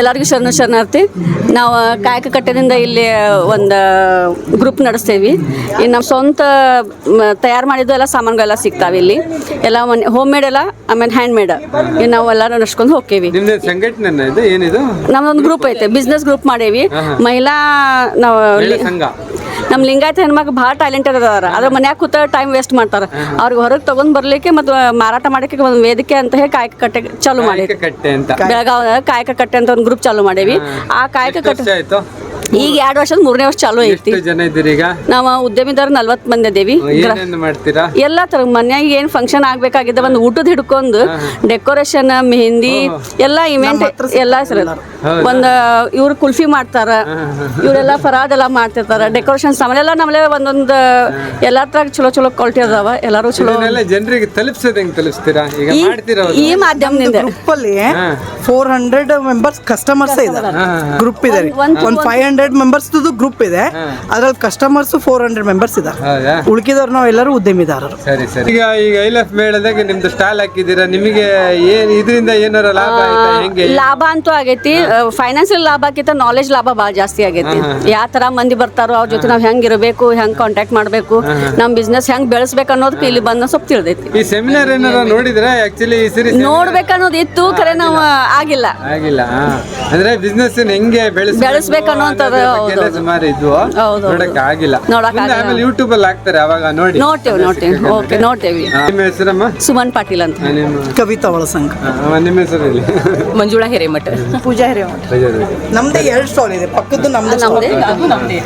ಎಲ್ಲರಿಗೂ ಶರಣ ಶರಣಾರ್ಥಿ. ನಾವು ಕಾಯಕ ಕಟ್ಟೆದಿಂದ ಇಲ್ಲಿ ಒಂದು ಗ್ರೂಪ್ ನಡೆಸ್ತೇವೆ. ಇನ್ನು ನಮ್ಮ ಸ್ವಂತ ತಯಾರು ಮಾಡಿದ್ದು ಎಲ್ಲ ಸಾಮಾನುಗಳೆಲ್ಲ ಸಿಗ್ತಾವೆ ಇಲ್ಲಿ. ಎಲ್ಲ ಮನೆ ಹೋಮ್ ಮೇಡ್ ಎಲ್ಲ ಆಮೇಲೆ ಹ್ಯಾಂಡ್ ಮೇಡ್ ಇನ್ನು ನಾವೆಲ್ಲ ನಡ್ಸ್ಕೊಂಡು ಹೋಗ್ತೇವೆ ನಮ್ದೊಂದು ಗ್ರೂಪ್ ಐತೆ. ಬಿಸ್ನೆಸ್ ಗ್ರೂಪ್ ಮಾಡೇವಿ. ಮಹಿಳಾ ನಾವು ನಮ್ಮ ಲಿಂಗಾಯತ ಹೆಣ್ಮಕ್ಳು ಭಾಳ ಟ್ಯಾಲೆಂಟೆಡ್ ಅದಾರ ಅದ್ರ ಮನ್ಯಾಗ ಕೂತ ಟೈಮ್ ವೇಸ್ಟ್ ಮಾಡ್ತಾರೆ. ಅವ್ರಿಗೆ ಹೊರಗೆ ತಗೊಂಡ್ ಬರ್ಲಿಕ್ಕೆ ಮತ್ತು ಮಾರಾಟ ಮಾಡಕ್ಕೆ ಒಂದು ವೇದಿಕೆ ಅಂತ ಹೇಳಿ ಕಾಯಕ ಕಟ್ಟೆ ಚಾಲು ಮಾಡಿ ಕಾಯಕ ಕಟ್ಟೆ ಅಂತ. ಬೆಳಗಾವ್ ಕಾಯಕ ಕಟ್ಟೆ ಅಂತ ಒಂದು ಗ್ರೂಪ್ ಚಾಲು ಮಾಡೇವಿ ಆ ಕಾಯಕ ಕಟ್ಟೆ ಈಗ ಎರಡು ವರ್ಷದ ಮೂರನೇ ವರ್ಷ ಚಾಲು ಐತಿ. ನಾವ ಜನ ಇದ್ದೀರಿ ಈಗ? ನಾವು ಉದ್ಯಮಿದಾರ ನಲ್ವತ್ತು ಮಂದಿ ಅದೇವಿ. ಮಾಡ್ತೀರಾ? ಎಲ್ಲ ತರ ಮನ್ಯಾಗ ಏನ್ ಫಂಕ್ಷನ್ ಆಗ್ಬೇಕಾಗಿದೆ ಒಂದು ಊಟದ ಹಿಡ್ಕೊಂಡು ಡೆಕೋರೇಷನ್ ಮೆಹಂದಿ ಎಲ್ಲಾ ಇವೆಂಟ್ ಎಲ್ಲಾ ಸರ್ ಒಂದು ಇವ್ರು ಕುಲ್ಫಿ ಮಾಡ್ತಾರ. ಇವರೆಲ್ಲ ಫರಾದ್ ಎಲ್ಲಾ ಮಾಡ್ತಿರ್ತಾರ. ಡೆಕೋರೇಷನ್ ಸಾಮಾನ್ ಎಲ್ಲ ನಮ್ಮಲ್ಲೇ ಒಂದೊಂದು ಎಲ್ಲಾ ತರ ಚಲೋ ಚಲೋ ಕ್ವಾಲಿಟಿ ಅದಾವ. ಎಲ್ಲರೂ ಚಲೋ ಜನರಿಗೆ ತಲುಪಿಸೋದು ಹೆಂಗ್ ತಲುಪಿಸ್ತೀರಾ? ಈಗ ಈ- ಮಾಡ್ತೀರಾ ಈ ಮಾಧ್ಯಮದಿಂದ. ಗ್ರೂಪ್ ಅಲ್ಲಿ ಫೋರ್ ಹಂಡ್ರೆಡ್ ಮೆಂಬರ್ಸ್ ಕಸ್ಟಮರ್ಸ್ ಇದ್ದಾರೆ ಗ್ರೂಪ್ ಇದೆ ಒಂದ್- ಒಂದ್ ಫೈವ್ ಹಂಡ್ರೆಡ್ ಮೆಂಬರ್ಸ್ ಗ್ರೂಪ್ ಇದೆ. ಅದ್ರಲ್ಲಿ ಕಸ್ಟಮರ್ಸ್ ಫೋರ್ ಹಂಡ್ರೆಡ್ ಮೆಂಬರ್ಸ್ ಇದ್ದಾರೆ ಉಳ್ಕಿದವ್ರು ನಾವು ಎಲ್ಲರೂ ಉದ್ಯಮಿದಾರರು. ಸರಿ ಸರಿ. ಈಗ ಈಗ ಐಲಫ್ ಮೇಳದಾಗ ನಿಮ್ದು ಸ್ಟಾಲ್ ಹಾಕಿದ್ದೀರಾ? ನಿಮಗೆ ಏನ್ ಇದರಿಂದ ಏನಾರ ಲಾಭ ಆಯ್ತಾ? ಹೆಂಗೆ? ಲಾಭ ಅಂತೂ ಆಗೈತಿ. ಫೈನಾನ್ಸಿಯಲ್ ಲಾಭಕ್ಕಿಂತ ನಾಲೆಜ್ ಲಾಭ ಭಾಳ ಜಾಸ್ತಿ ಆಗೈತಿ. ಯಾವ ತರ ಮಂದಿ ಬರ್ತಾರೋ ಅವ್ರ ಜೊತೆ ನಾವು ಹೆಂಗ್ ಇರಬೇಕು ಹೆಂಗ್ ಕಾಂಟ್ಯಾಕ್ಟ್ ಮಾಡಬೇಕು ನಮ್ಮ ಬಿಸ್ನೆಸ್ ಹೆಂಗ್ ಬೆಳೆಸ್ಬೇಕು ಅನ್ನೋದಕ್ಕೆ ಇಲ್ಲಿ ಬಂದ ಸ್ವಲ್ಪ ತಿಳಿದೈತಿ. ಈ ಸೆಮಿನಾರ್ ಏನಾರ ನೋಡಿದ್ರೆ? ಆಕ್ಚುಲಿ ಈ ಸರಿ ನೋಡ್ಬೇಕನ್ನೋದು ಇತ್ತು ಖರೆ ನಾವು ಆಗಿಲ್ಲ. ಆಗಿಲ್ಲ. ಅಂದ್ರೆ ಬಿಸ್ನೆಸ್ ಹೆಂಗೆ ಬೆಳೆಸ್ಬೇಕು. ಸುಮಾರು ಇದ್ವು ಹೌದು. ನೋಡಕ್ ಆಗಿಲ್ಲ. ಆಮೇಲೆ ಯೂಟ್ಯೂಬ್ ಅಲ್ಲಿ ಹಾಕ್ತಾರೆ ಅವಾಗ ನೋಡಿ. ನೋಡ್ತೇವೆ ನೋಡ್ತೇವೆ. ಓಕೆ ನೋಡ್ತೇವಿ. ನಿಮ್ಮ ಹೆಸರಮ್ಮ ಸುಮನ್ ಪಾಟೀಲ್ ಅಂತ. ಕವಿತಾ ಒಳಸಂಗ್ ನಿಮ್ಮ ಹೆಸರು ಹೇಳಿ. ಮಂಜುಳಾ ಹಿರೇಮಠ. ಪೂಜಾ ಹಿರೇಮಠ. ನಮ್ದೇ ಎರಡು ಸ್ಟಾಲ್ ಇದೆ. ಪಕ್ಕದ್ದು ನಮ್ದು ನಮ್ದೇ